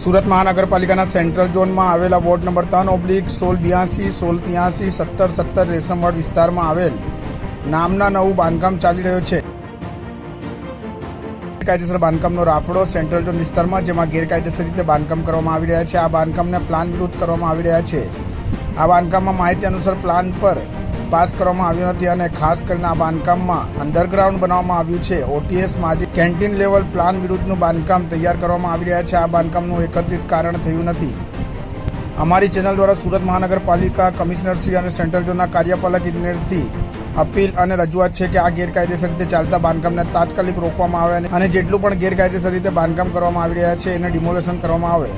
સુરત મહાનગરપાલિકાના સેન્ટ્રલ ઝોનમાં આવેલા વોર્ડ નંબર ત્રણ ઓબ્લિક સોળ બ્યાસી સોળ ત્યાસી, સત્તર સત્તર રેશમવાડ વિસ્તારમાં આવેલ નામના નવું બાંધકામ ચાલી રહ્યો છે. ગેરકાયદેસર બાંધકામનો રાફડો સેન્ટ્રલ ઝોન વિસ્તારમાં, જેમાં ગેરકાયદેસર રીતે બાંધકામ કરવામાં આવી રહ્યા છે. આ બાંધકામને પ્લાન વિરુદ્ધ કરવામાં આવી રહ્યા છે. આ બાંધકામમાં માહિતી અનુસાર પ્લાન પર પાસ કરવામાં આવ્યું નથી અને ખાસ કરીને આ બાંધકામમાં અંડરગ્રાઉન્ડ બનાવવામાં આવ્યું છે. ઓટીએસ આજે કેન્ટીન લેવલ પ્લાન વિરુદ્ધનું બાંધકામ તૈયાર કરવામાં આવી રહ્યા છે. આ બાંધકામનું એકત્રિત કારણ થયું નથી. અમારી ચેનલ દ્વારા સુરત મહાનગરપાલિકા કમિશનરશ્રી અને સેન્ટ્રલ ઝોનના કાર્યપાલક ઇજનેરથી અપીલ અને રજૂઆત છે કે આ ગેરકાયદેસર રીતે ચાલતા બાંધકામને તાત્કાલિક રોકવામાં આવે અને જેટલું પણ ગેરકાયદેસર રીતે બાંધકામ કરવામાં આવી રહ્યા છે એને ડિમોલેશન કરવામાં આવે.